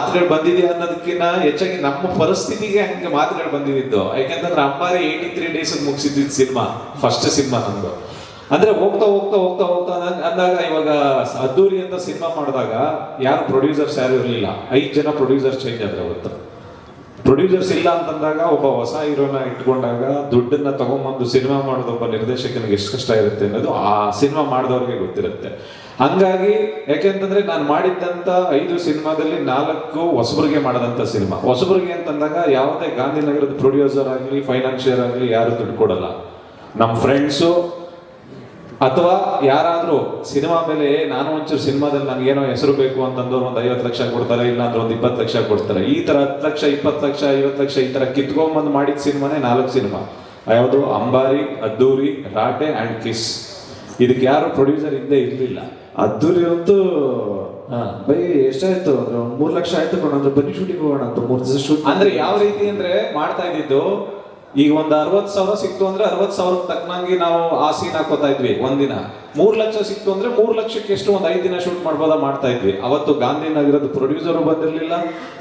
ಮಾತುಗಳು ಬಂದಿದೆ ಅನ್ನೋದಕ್ಕಿಂತ ಹೆಚ್ಚಾಗಿ ನಮ್ಮ ಪರಿಸ್ಥಿತಿಗೆ ಹಂಗೆ ಮಾತುಗಳು ಬಂದಿದ್ದು. ಯಾಕೆಂದ್ರೆ ಅಮ್ಮಾರಿ ಏಯ್ಟಿ ತ್ರೀ ಡೇಸ್ ಮುಗಿಸಿದ್ದು ಸಿನಿಮಾ ಫಸ್ಟ್ ಸಿನಿಮಾ ನಮ್ದು. ಅಂದ್ರೆ ಹೋಗ್ತಾ ಹೋಗ್ತಾ ಹೋಗ್ತಾ ಹೋಗ್ತಾ ಅಂದಾಗ- ಇವಾಗ ಅದ್ದೂರಿ ಅಂತ ಸಿನಿಮಾ ಮಾಡಿದಾಗ ಯಾರು ಪ್ರೊಡ್ಯೂಸರ್ಸ್ ಯಾರು ಇರಲಿಲ್ಲ. ಐದು ಜನ ಪ್ರೊಡ್ಯೂಸರ್ ಚೇಂಜ್ ಆದ್ರೆ ಅವತ್ತು. ಪ್ರೊಡ್ಯೂಸರ್ಸ್ ಇಲ್ಲ ಅಂತಂದಾಗ ಒಬ್ಬ ಹೊಸ ಹೀರೋನ ಇಟ್ಕೊಂಡಾಗ ದುಡ್ಡನ್ನ ತಗೊಂಬಂದು ಸಿನಿಮಾ ಮಾಡೋದೊಬ್ಬ ನಿರ್ದೇಶಕನಿಗೆ ಎಷ್ಟು ಕಷ್ಟ ಇರುತ್ತೆ ಅನ್ನೋದು ಆ ಸಿನಿಮಾ ಮಾಡಿದವ್ರಿಗೆ ಗೊತ್ತಿರುತ್ತೆ. ಹಂಗಾಗಿ, ಯಾಕೆಂತಂದ್ರೆ ನಾನು ಮಾಡಿದ್ದಂತ ಐದು ಸಿನಿಮಾದಲ್ಲಿ ನಾಲ್ಕು ಹೊಸಬರಿಗೆ ಮಾಡದಂತ ಸಿನಿಮಾ. ಹೊಸಬರಿಗೆ ಅಂತಂದಾಗ ಯಾವುದೇ ಗಾಂಧಿನಗರದ ಪ್ರೊಡ್ಯೂಸರ್ ಆಗಲಿ ಫೈನಾನ್ಷಿಯರ್ ಆಗಲಿ ಯಾರು ದುಡ್ಡು ಕೊಡಲ್ಲ. ನಮ್ಮ ಫ್ರೆಂಡ್ಸು ಅಥವಾ ಯಾರಾದರೂ ಸಿನಿಮಾ ಮೇಲೆ ನಾನು ಒಂಚೂರು ಸಿನಿಮಾದಲ್ಲಿ ನನಗೇನೋ ಹೆಸರು ಬೇಕು ಅಂತಂದವ್ರು ಒಂದು ಐವತ್ತು ಲಕ್ಷ ಕೊಡ್ತಾರೆ, ಇಲ್ಲಾಂದ್ರೆ ಒಂದು ಇಪ್ಪತ್ತು ಲಕ್ಷ ಕೊಡ್ತಾರೆ. ಈ ತರ ಹತ್ತು ಲಕ್ಷ, ಇಪ್ಪತ್ತು ಲಕ್ಷ, ಐವತ್ತು ಲಕ್ಷ ಈ ತರ ಕಿತ್ಕೊಂಬಂದು ಮಾಡಿದ ಸಿನಿಮಾನೇ ನಾಲ್ಕು ಸಿನಿಮಾ. ಯಾವುದು? ಅಂಬಾರಿ, ಅದ್ದೂರಿ, ರಾಟೆ ಆ್ಯಂಡ್ ಕಿಸ್ ಇದಕ್ಕೆ ಯಾರು ಪ್ರೊಡ್ಯೂಸರ್ ಹಿಂದೆ ಇರ್ಲಿಲ್ಲ. ಅದ್ದೂರಿ ಅಂತೂ ಹಾ. ಬೈ ಎಷ್ಟಾಯ್ತು? ಅಂದ್ರೆ ಒಂದ್ ಮೂರ್ ಲಕ್ಷ ಆಯ್ತು ಕಣ ಅಂದ್ರೆ ಬನ್ನಿ ಶೂಟಿಂಗ್ ಹೋಗೋಣ ಅಂತ ಮೂರ್ ದಿವಸ ಶೂಟ್ ಅಂದ್ರೆ ಯಾವ ರೀತಿ ಅಂದ್ರೆ ಮಾಡ್ತಾ ಇದ್ದಿದ್ದು ಈಗ ಒಂದ್ ಅರವತ್ ಸಾವಿರ ಸಿಕ್ತು ಅಂದ್ರೆ ಅರವತ್ ಸಾವಿರ ತಕ್ಕನಂಗೆ ನಾವು ಆ ಸೀನ್ ಹಾಕೋತಾ ಇದ್ವಿ ಒಂದಿನ ಮೂರ್ ಲಕ್ಷ ಸಿಕ್ತು ಅಂದ್ರೆ ಮೂರ್ ಲಕ್ಷಕ್ಕೆ ಎಷ್ಟು ಒಂದ್ ಐದ್ ದಿನ ಶೂಟ್ ಮಾಡ್ಬೋದ ಮಾಡ್ತಾ ಇದ್ವಿ. ಅವತ್ತು ಗಾಂಧಿನಗರದ ಪ್ರೊಡ್ಯೂಸರು ಬಂದಿರ್ಲಿಲ್ಲ.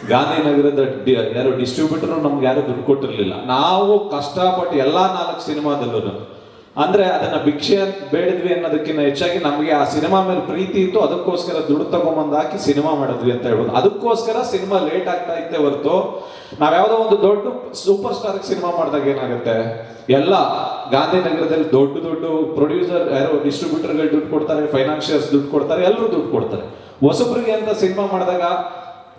ಗಾಂಧಿನಗರದ ನಗರದ ಯಾರು ಡಿಸ್ಟ್ರಿಬ್ಯೂಟರ್ ನಮ್ಗೆ ಯಾರು ದುಡ್ಡು ಕೊಟ್ಟಿರ್ಲಿಲ್ಲ. ನಾವು ಕಷ್ಟಪಟ್ಟು ಎಲ್ಲಾ ನಾಲ್ಕು ಸಿನಿಮಾದಲ್ಲೂ ಅಂದ್ರೆ ಅದನ್ನ ಭಿಕ್ಷೆ ಬೇಡಿದ್ವಿ ಅನ್ನೋದಕ್ಕಿಂತ ಹೆಚ್ಚಾಗಿ ನಮಗೆ ಆ ಸಿನಿಮಾ ಮೇಲೆ ಪ್ರೀತಿ ಇತ್ತು, ಅದಕ್ಕೋಸ್ಕರ ದುಡ್ಡು ತಗೊಂಬಂದು ಹಾಕಿ ಸಿನಿಮಾ ಮಾಡಿದ್ವಿ ಅಂತ ಹೇಳ್ಬೋದು. ಅದಕ್ಕೋಸ್ಕರ ಸಿನಿಮಾ ಲೇಟ್ ಆಗ್ತಾ ಇತ್ತೆ ಹೊರತು ನಾವ್ಯಾವ್ದೋ ಒಂದು ದೊಡ್ಡ ಸೂಪರ್ ಸ್ಟಾರ್ ಸಿನಿಮಾ ಮಾಡಿದಾಗ ಏನಾಗುತ್ತೆ? ಎಲ್ಲ ಗಾಂಧಿನಗರದಲ್ಲಿ ದೊಡ್ಡ ದೊಡ್ಡ ಪ್ರೊಡ್ಯೂಸರ್ ಯಾರೋ ಡಿಸ್ಟ್ರಿಬ್ಯೂಟರ್ಗಳು ದುಡ್ಡು ಕೊಡ್ತಾರೆ ಫೈನಾನ್ಷಿಯರ್ಸ್ ದುಡ್ಡು ಕೊಡ್ತಾರೆ, ಎಲ್ಲರೂ ದುಡ್ಡು ಕೊಡ್ತಾರೆ. ಹೊಸಬ್ರಿಗೆ ಅಂತ ಸಿನಿಮಾ ಮಾಡಿದಾಗ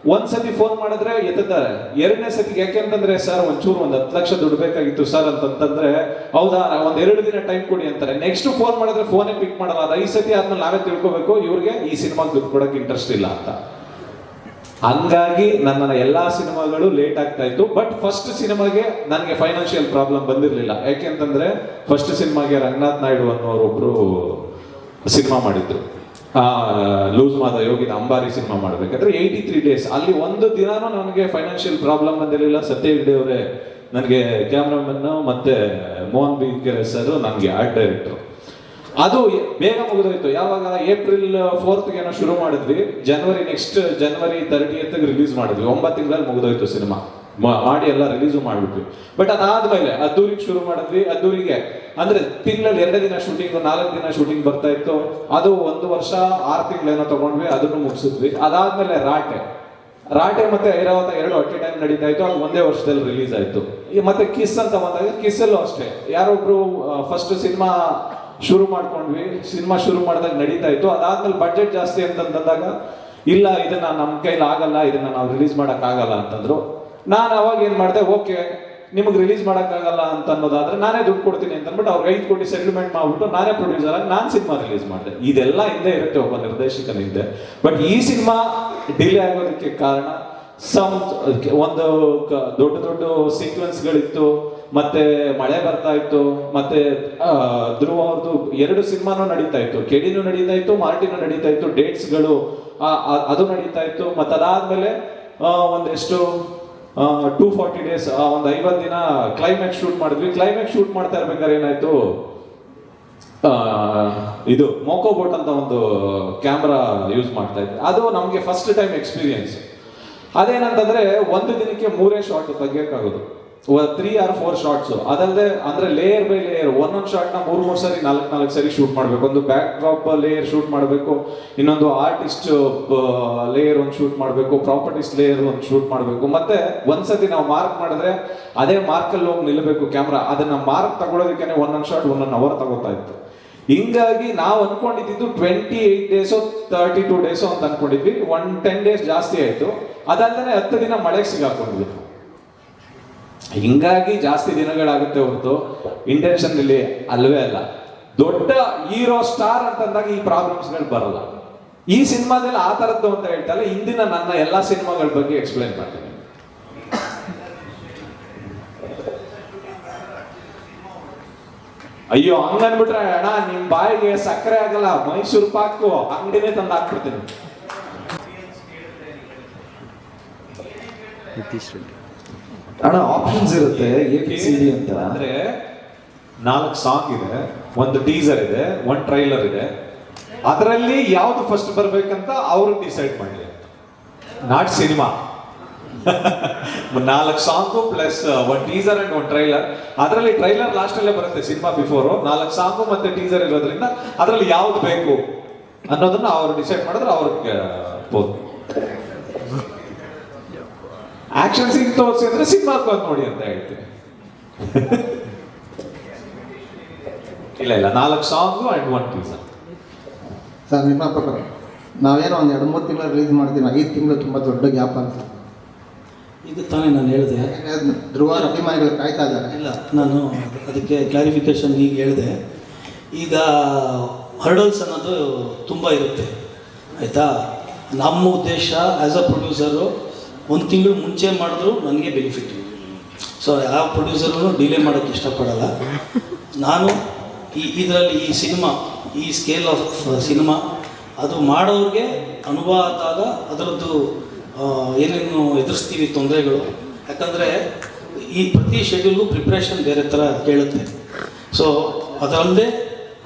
ಒಂದ್ ಸತಿ ಫೋನ್ ಮಾಡಿದ್ರೆ ಎತ್ತಾರೆ ಎರಡನೇ ಯಾಕೆ ಅಂತಂದ್ರೆ, ಸರ್, ಒಂಚೂರು ಒಂದ್ ಹತ್ತು ಲಕ್ಷ ದುಡ್ಡು ಬೇಕಾಗಿತ್ತು ಸರ್ ಅಂತಂತಂದ್ರೆ, ಹೌದಾ, ಒಂದ್ ಎರಡು ದಿನ ಟೈಮ್ ಕೊಡಿ ಅಂತಾರೆ. ನೆಕ್ಸ್ಟ್ ಫೋನ್ ಮಾಡಿದ್ರೆ ಫೋನೇ ಪಿಕ್ ಮಾಡಲ್ಲ. ಅದ ಐದು ಸತಿ ಆದ್ಮೇಲೆ ನಾವೇ ತಿಳ್ಕೊಬೇಕು, ಇವ್ರಿಗೆ ಈ ಸಿನಿಮಾಗೆ ದುಡ್ಡು ಕೊಡಕ್ಕೆ ಇಂಟ್ರೆಸ್ಟ್ ಇಲ್ಲ ಅಂತ. ಹಂಗಾಗಿ ನನ್ನ ಎಲ್ಲಾ ಸಿನಿಮಾಗಳು ಲೇಟ್ ಆಗ್ತಾ ಇತ್ತು. ಬಟ್ ಫಸ್ಟ್ ಸಿನಿಮಾಗೆ ನನಗೆ ಫೈನಾನ್ಷಿಯಲ್ ಪ್ರಾಬ್ಲಮ್ ಬಂದಿರಲಿಲ್ಲ. ಯಾಕೆಂತಂದ್ರೆ ಫಸ್ಟ್ ಸಿನಿಮಾಗೆ ರಂಗನಾಥ್ ನಾಯ್ಡು ಅನ್ನೋರು ಒಬ್ರು ಸಿನಿಮಾ ಮಾಡಿದ್ರು. ಲೂಸ್ ಮಾದ ಯೋಗಿದ ಅಂಬಾರಿ ಸಿನಿಮಾ ಮಾಡ್ಬೇಕಾದ್ರೆ ಏಯ್ಟಿ ತ್ರೀ ಡೇಸ್ ಅಲ್ಲಿ ಒಂದು ದಿನಾನು ನನಗೆ ಫೈನಾನ್ಷಿಯಲ್ ಪ್ರಾಬ್ಲಮ್ ಬಂದಿರಲಿಲ್ಲ. ಸತ್ಯ ಹೆಗ್ಡೆ ಅವರೇ ನನಗೆ ಕ್ಯಾಮ್ರಾಮನ್ ಮತ್ತೆ ಮೋಹನ್ ಬಿ ಸರ್ ನನಗೆ ಆರ್ಟ್ ಡೈರೆಕ್ಟರ್ ಅದು ಬೇಗ ಮುಗಿದೋಯ್ತು. ಯಾವಾಗ ಏಪ್ರಿಲ್ ಫೋರ್ತ್ ಏನೋ ಶುರು ಮಾಡಿದ್ವಿ. ಜನವರಿ ನೆಕ್ಸ್ಟ್ ಜನವರಿ ತರ್ಟಿ ರಿಲೀಸ್ ಮಾಡಿದ್ವಿ. ಒಂಬತ್ತು ತಿಂಗಳಲ್ಲಿ ಮುಗಿದೋಯ್ತು ಸಿನಿಮಾ. ಮಾಡಿ ಎಲ್ಲ ರಿಲೀಸು ಮಾಡಿಬಿಟ್ವಿ. ಬಟ್ ಅದಾದ್ಮೇಲೆ ಅದ್ದೂರಿಗೆ ಶುರು ಮಾಡಿದ್ವಿ. ಅದ್ದೂರಿಗೆ ಅಂದ್ರೆ ತಿಂಗಳಲ್ಲಿ ಎರಡು ದಿನ ಶೂಟಿಂಗ್ ನಾಲ್ಕು ದಿನ ಶೂಟಿಂಗ್ ಬರ್ತಾ ಇತ್ತು. ಅದು ಒಂದು ವರ್ಷ, ಆರು ತಿಂಗಳೇನೋ ತಗೊಂಡ್ವಿ, ಅದನ್ನು ಮುಗಿಸಿದ್ವಿ. ಅದಾದ್ಮೇಲೆ ರಾಟೆ. ರಾಟೆ ಮತ್ತೆ ಐರಾವತ ಎರಡು ಅಟ್ ಎ ಟೈಮ್ ನಡೀತಾ ಇತ್ತು. ಅದು ಒಂದೇ ವರ್ಷದಲ್ಲಿ ರಿಲೀಸ್ ಆಯ್ತು. ಮತ್ತೆ ಕಿಸ್ ಅಂತ ಬಂದಾಗ ಕಿಸ್ ಅಲ್ಲೂ ಅಷ್ಟೇ. ಯಾರೊಬ್ರು ಫಸ್ಟ್ ಸಿನಿಮಾ ಶುರು ಮಾಡ್ಕೊಂಡ್ವಿ. ಸಿನಿಮಾ ಶುರು ಮಾಡಿದಾಗ ನಡೀತಾ ಇತ್ತು. ಅದಾದ್ಮೇಲೆ ಬಡ್ಜೆಟ್ ಜಾಸ್ತಿ ಅಂತಂದಾಗ ಇಲ್ಲ, ಇದನ್ನ ನಮ್ಮ ಕೈಲಿ ಆಗಲ್ಲ, ಇದನ್ನ ನಾವು ರಿಲೀಸ್ ಮಾಡಕ್ ಆಗಲ್ಲ ಅಂತಂದ್ರು. ನಾನು ಅವಾಗ ಏನು ಮಾಡಿದೆ, ಓಕೆ, ನಿಮಗೆ ರಿಲೀಸ್ ಮಾಡೋಕ್ಕಾಗಲ್ಲ ಅಂತ ಅನ್ನೋದಾದ್ರೆ ನಾನೇ ದುಡ್ಡು ಕೊಡ್ತೀನಿ ಅಂತ ಅಂದ್ಬಿಟ್ಟು ಅವ್ರಿಗೆ ಐದು ಕೋಟಿ ಸೆಟಲ್ಮೆಂಟ್ ಮಾಡ್ಬಿಟ್ಟು ನಾನೇ ಪ್ರೊಡ್ಯೂಸರ್ ಆಗಿ ನಾನು ಸಿನಿಮಾ ರಿಲೀಸ್ ಮಾಡಿದೆ. ಇದೆಲ್ಲ ಹಿಂದೆ ಇರುತ್ತೆ ಒಬ್ಬ ನಿರ್ದೇಶಕನ ಹಿಂದೆ. ಬಟ್ ಈ ಸಿನಿಮಾ ಡಿಲೇ ಆಗೋದಕ್ಕೆ ಕಾರಣ ಸಮ್ ಒಂದು ದೊಡ್ಡ ದೊಡ್ಡ ಸೀಕ್ವೆನ್ಸ್ಗಳಿತ್ತು ಮತ್ತೆ ಮಳೆ ಬರ್ತಾ ಇತ್ತು, ಮತ್ತೆ ಧ್ರುವ ಅವ್ರದ್ದು ಎರಡು ಸಿನಿಮಾನು ನಡೀತಾ ಇತ್ತು. ಕೆಡಿನೂ ನಡೀತಾ ಇತ್ತು, ಮಾರ್ಟಿನೂ ನಡೀತಾ ಇತ್ತು ಡೇಟ್ಸ್ಗಳು ಅದು ನಡೀತಾ ಇತ್ತು. ಮತ್ತೆ ಅದಾದ್ಮೇಲೆ ಒಂದೆಷ್ಟು ಟೂ ಫಾರ್ಟಿ ಡೇಸ್ ಒಂದು ಐವತ್ತು ದಿನ ಕ್ಲೈಮ್ಯಾಕ್ಸ್ ಶೂಟ್ ಮಾಡಿದ್ವಿ. ಕ್ಲೈಮ್ಯಾಕ್ಸ್ ಶೂಟ್ ಮಾಡ್ತಾ ಇರ್ಬೇಕಾದ್ರೆ ಏನಾಯ್ತು? ಇದು ಮೋಕೋ ಬೋಟ್ ಅಂತ ಒಂದು ಕ್ಯಾಮ್ರಾ ಯೂಸ್ ಮಾಡ್ತಾ ಇದ್ದೆ ಅದು ನಮಗೆ ಫಸ್ಟ್ ಟೈಮ್ ಎಕ್ಸ್ಪೀರಿಯನ್ಸ್ ಅದೇನಂತಂದ್ರೆ, ಒಂದು ದಿನಕ್ಕೆ ಮೂರೇ ಶಾಟ್ ತೆಗಿಯಕ್ಕಾಗೋದು ತ್ರೀ ಆರ್ ಫೋರ್ ಶಾರ್ಟ್ಸ್ ಅದಲ್ಲದೆ, ಅಂದ್ರೆ ಲೇಯರ್ ಬೈ ಲೇಯರ್ ಒಂದೊಂದು ಶಾರ್ಟ್ನ ಮೂರ್ ಮೂರ್ ಸರಿ, ನಾಲ್ಕು ನಾಲ್ಕು ಸರಿ ಶೂಟ್ ಮಾಡ್ಬೇಕು. ಒಂದು ಬ್ಯಾಕ್ ಡ್ರಾಪ್ ಲೇಯರ್ ಶೂಟ್ ಮಾಡಬೇಕು, ಇನ್ನೊಂದು ಆರ್ಟಿಸ್ಟ್ ಲೇಯರ್ ಒಂದು ಶೂಟ್ ಮಾಡಬೇಕು ಪ್ರಾಪರ್ಟೀಸ್ ಲೇಯರ್ ಒಂದು ಶೂಟ್ ಮಾಡಬೇಕು. ಮತ್ತೆ ಒಂದ್ಸತಿ ನಾವು ಮಾರ್ಕ್ ಮಾಡಿದ್ರೆ ಅದೇ ಮಾರ್ಕಲ್ಲಿ ಹೋಗಿ ನಿಲ್ಲಬೇಕು ಕ್ಯಾಮ್ರಾ ಅದನ್ನ ಮಾರ್ಕ್ ತಗೊಳೋದಕ್ಕೆ ಒಂದೊಂದು ಶಾಟ್ ಒಂದೊಂದು ಅವರ್ ತಗೋತಾ ಇತ್ತು. ಹಿಂಗಾಗಿ ನಾವು ಅನ್ಕೊಂಡಿದ್ದು twenty eight days thirty two days ಅಂತ ಅನ್ಕೊಂಡಿದ್ವಿ. ಒನ್ ಟೆನ್ ಡೇಸ್ ಜಾಸ್ತಿ ಆಯ್ತು. ಅದಲ್ಲದೆ ಹತ್ತು ದಿನ ಮಳೆಗೆ ಸಿಗಾಕೊಂಡ್ವಿ ಹಿಂಗಾಗಿ ಜಾಸ್ತಿ ದಿನಗಳಾಗುತ್ತೆ ಹೊರತು ಇಂಟೆನ್ಷನ್ ಇಲ್ಲಿ ಅಲ್ವೇ ಅಲ್ಲ. ದೊಡ್ಡ ಹೀರೋ ಸ್ಟಾರ್ ಅಂತಂದಾಗ ಈ ಪ್ರಾಬ್ಲಮ್ಸ್ಗಳು ಬರಲ್ಲ. ಈ ಸಿನಿಮಾದಲ್ಲಿ ಆ ಥರದ್ದು ಅಂತ ಹೇಳ್ತಲ್ಲ, ಇಂದಿನ ನನ್ನ ಎಲ್ಲ ಸಿನಿಮಾಗಳ ಬಗ್ಗೆ ಎಕ್ಸ್ಪ್ಲೈನ್ ಮಾಡ್ತೀನಿ. ಅಯ್ಯೋ, ಹಂಗನ್ಬಿಟ್ರೆ ಅಣ್ಣ, ನಿಮ್ ಬಾಯಿಗೆ ಸಕ್ಕರೆ ಆಗಲ್ಲ, ಮೈಸೂರು ಪಾಕು, ಅಂಗಡಿನೇ ತಂದು ಹಾಕ್ಬಿಡ್ತೀನಿ ಅಣ್ಣ ಆಪ್ಷನ್ಸ್ ಇರುತ್ತೆ ಎ ಪಿ ಸಿ ಡಿ ಅಂತ. ಅಂದ್ರೆ ನಾಲ್ಕು ಸಾಂಗ್ ಇದೆ ಒಂದು ಟೀಸರ್ ಇದೆ ಒಂದು ಟ್ರೈಲರ್ ಇದೆ. ಅದರಲ್ಲಿ ಯಾವ್ದು ಫಸ್ಟ್ ಬರ್ಬೇಕಂತ ಅವ್ರು ಡಿಸೈಡ್ ಮಾಡಲಿ. ನಾಟ್ ಸಿನಿಮಾ ನಾಲ್ಕು song plus one teaser and one trailer ಅದರಲ್ಲಿ ಟ್ರೈಲರ್ ಲಾಸ್ಟ್ ಅಲ್ಲೇ ಬರುತ್ತೆ ಸಿನಿಮಾ ಬಿಫೋರ್ ನಾಲ್ಕು ಸಾಂಗ್ ಮತ್ತೆ ಟೀಸರ್ ಇರೋದ್ರಿಂದ ಅದರಲ್ಲಿ ಯಾವ್ದು ಬೇಕು ಅನ್ನೋದನ್ನ ಅವ್ರು ಡಿಸೈಡ್ ಮಾಡಿದ್ರೆ ಅವ್ರಿಗೆ ಬೋದು ಆಕ್ಷನ್ ಸೀನ್ ತೋರಿಸಿ ಅಂದ್ರೆ ಸಿನಿಮಾಕ್ ಬಂದು ನೋಡಿ ಅಂತ ಹೇಳ್ತೀನಿ. ಇಲ್ಲ ಇಲ್ಲ ನಾಲ್ಕು song and one teaser sir ನಿರ್ಮಾಪಕರು ನಾವೇನೋ ಒಂದು ಎರಡು ಮೂರು ತಿಂಗಳು ರಿಲೀಸ್ ಮಾಡ್ತೀವಿ ಐದು ತಿಂಗಳು ತುಂಬ ದೊಡ್ಡ ಗ್ಯಾಪ್ ಅಂತ ಇದು ತಾನೇ ನಾನು ಹೇಳಿದೆ. ಧ್ರುವ ಅಭಿಮಾನಿಗಳು ಕಾಯ್ತಾ ಇದ್ದಾರೆ? ಇಲ್ಲ ನಾನು ಅದಕ್ಕೆ ಕ್ಲಾರಿಫಿಕೇಶನ್ ಈಗ ಹೇಳಿದೆ. ಈಗ ಹರ್ಡಲ್ಸ್ ಅನ್ನೋದು ತುಂಬ ಇರುತ್ತೆ ಆಯಿತಾ? ನಮ್ಮ ಉದ್ದೇಶ ಆ್ಯಸ್ ಅ ಪ್ರೊಡ್ಯೂಸರು ಒಂದು ತಿಂಗಳು ಮುಂಚೆ ಮಾಡಿದ್ರು ನನಗೆ ಬೆನಿಫಿಟ್ ಸೊ ಯಾವ ಪ್ರೊಡ್ಯೂಸರ್ನು ಡಿಲೇ ಮಾಡೋಕ್ಕೆ ಇಷ್ಟಪಡಲ್ಲ. ನಾನು ಈ, ಇದರಲ್ಲಿ ಈ ಸಿನಿಮಾ, ಈ ಸ್ಕೇಲ್ ಆಫ್ ಸಿನಿಮಾ, ಅದು ಮಾಡೋರಿಗೆ ಅನುಭವ ಆದಾಗ ಅದರದ್ದು ಏನೇನು ಎದುರಿಸ್ತೀವಿ ತೊಂದರೆಗಳು. ಯಾಕಂದರೆ ಈ ಪ್ರತಿ ಶೆಡ್ಯೂಲ್ಗೂ ಪ್ರಿಪ್ರೇಷನ್ ಬೇರೆ ಥರ ಕೇಳುತ್ತೆ. ಸೊ ಅದಲ್ಲದೆ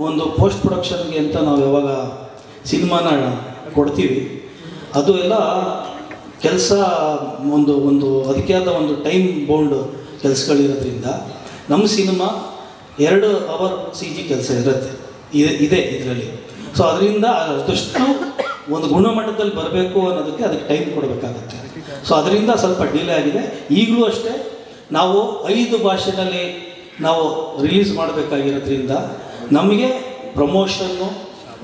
ಒಂದು ಪೋಸ್ಟ್ ಪ್ರೊಡಕ್ಷನ್ಗೆ ಅಂತ ನಾವು ಯಾವಾಗ ಸಿನಿಮಾನ ಕೊಡ್ತೀವಿ, ಅದು ಎಲ್ಲ ಕೆಲಸ ಒಂದು ಒಂದು ಅದಕ್ಕೆ ಆದ ಒಂದು ಟೈಮ್ ಬೌಂಡ್ ಕೆಲಸಗಳಿರೋದ್ರಿಂದ ನಮ್ಮ ಸಿನಿಮಾ ಎರಡು ಅವರ್ ಸಿ ಜಿ ಕೆಲಸ ಇರುತ್ತೆ. ಇದೆ ಇದೆ ಇದರಲ್ಲಿ. ಸೊ ಅದರಿಂದ ಅದಷ್ಟು ಒಂದು ಗುಣಮಟ್ಟದಲ್ಲಿ ಬರಬೇಕು ಅನ್ನೋದಕ್ಕೆ ಅದಕ್ಕೆ ಟೈಮ್ ಕೊಡಬೇಕಾಗುತ್ತೆ. ಸೊ ಅದರಿಂದ ಸ್ವಲ್ಪ ಡಿಲೇ ಆಗಿದೆ. ಈಗಲೂ ಅಷ್ಟೇ ನಾವು ಐದು ಭಾಷೆಯಲ್ಲಿ ನಾವು ರಿಲೀಸ್ ಮಾಡಬೇಕಾಗಿರೋದ್ರಿಂದ ನಮಗೆ ಪ್ರಮೋಷನ್ನು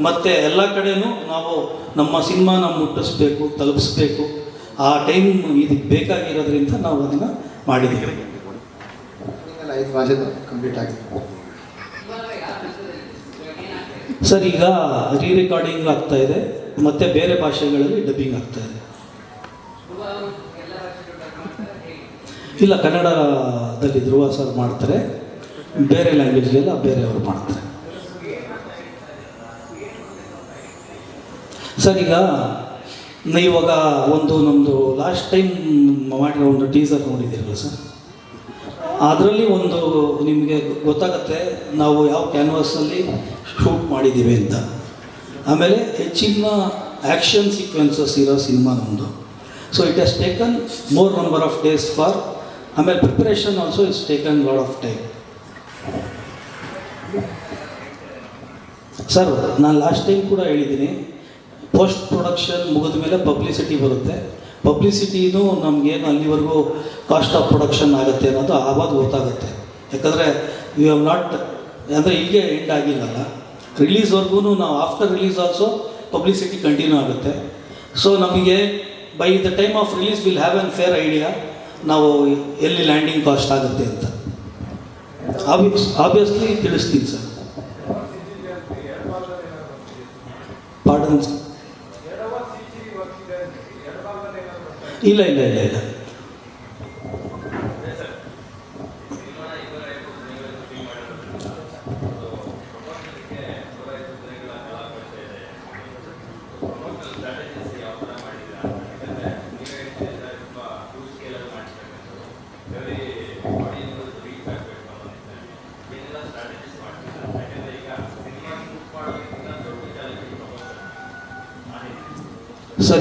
ಮತ್ತು ಎಲ್ಲ ಕಡೆಯೂ ನಾವು ನಮ್ಮ ಸಿನಿಮಾನ ಮುಟ್ಟಿಸ್ಬೇಕು, ತಲುಪಿಸ್ಬೇಕು ಆ ಟೈಮ್ ಇದಕ್ಕೆ ಬೇಕಾಗಿರೋದ್ರಿಂದ ನಾವು ಅದನ್ನು ಮಾಡಿದ್ದೀವಿ. ಕಂಪ್ಲೀಟ್ ಆಗಿದೆ. ಸರ್ ಈಗ ರೀ ರೆಕಾರ್ಡಿಂಗ್ ಆಗ್ತಾ ಇದೆ ಮತ್ತು ಬೇರೆ ಭಾಷೆಗಳಲ್ಲಿ ಡಬ್ಬಿಂಗ್ ಆಗ್ತಾ ಇದೆ. ಇಲ್ಲ ಕನ್ನಡದಲ್ಲಿ ಧ್ರುವ ಸರ್ ಮಾಡ್ತಾರೆ ಬೇರೆ ಲ್ಯಾಂಗ್ವೇಜ್ಗೆಲ್ಲ ಬೇರೆಯವರು ಮಾಡ್ತಾರೆ. ಸರ್ ಈಗ ಇವಾಗ ಒಂದು ನಮ್ಮದು ಲಾಸ್ಟ್ ಟೈಮ್ ಮಾಡಿರೋ ಒಂದು ಟೀಸರ್ ನೋಡಿದ್ದೀರಲ್ಲ ಸರ್ ಅದರಲ್ಲಿ ಒಂದು ನಿಮಗೆ ಗೊತ್ತಾಗುತ್ತೆ ನಾವು ಯಾವ ಕ್ಯಾನ್ವಾಸಲ್ಲಿ ಶೂಟ್ ಮಾಡಿದ್ದೀವಿ ಅಂತ. ಆಮೇಲೆ ಹೆಚ್ಚಿನ ಆ್ಯಕ್ಷನ್ ಸೀಕ್ವೆನ್ಸಸ್ ಇರೋ ಸಿನಿಮಾ ನಮ್ಮದು so it has taken more number of days for ಆಮೇಲೆ preparation also it's taken lot of time sir ನಾನು ಲಾಸ್ಟ್ ಟೈಮ್ ಕೂಡ ಹೇಳಿದ್ದೀನಿ ಪೋಸ್ಟ್ ಪ್ರೊಡಕ್ಷನ್ ಮುಗಿದ ಮೇಲೆ ಪಬ್ಲಿಸಿಟಿ ಬರುತ್ತೆ. ಪಬ್ಲಿಸಿಟಿನೂ ನಮಗೇನು ಅಲ್ಲಿವರೆಗೂ ಕಾಸ್ಟ್ ಆಫ್ ಪ್ರೊಡಕ್ಷನ್ ಆಗುತ್ತೆ ಅನ್ನೋದು ಆವಾಗ ಗೊತ್ತಾಗುತ್ತೆ. ಯಾಕಂದರೆ ಯು ಹ್ಯಾವ್ ನಾಟ್ ಅಂದರೆ ಹೀಗೆ ಎಂಡ್ ಆಗಿಲ್ಲಲ್ಲ. ರಿಲೀಸ್ವರೆಗೂ ನಾವು after release also publicity continue ಆಗುತ್ತೆ. ಸೊ ನಮಗೆ by the time of release will have an fair idea ನಾವು ಎಲ್ಲಿ ಲ್ಯಾಂಡಿಂಗ್ ಕಾಸ್ಟ್ ಆಗುತ್ತೆ ಅಂತ. ಆಬ್ವಿಯಸ್ ಆಬ್ವಿಯಸ್ಲಿ ತಿಳಿಸ್ತೀನಿ ಸರ್. ಪಾರ್ಡನ್ ಇಲ್ಲ ಇಲ್ಲ ಇಲ್ಲ ಇಲ್ಲ.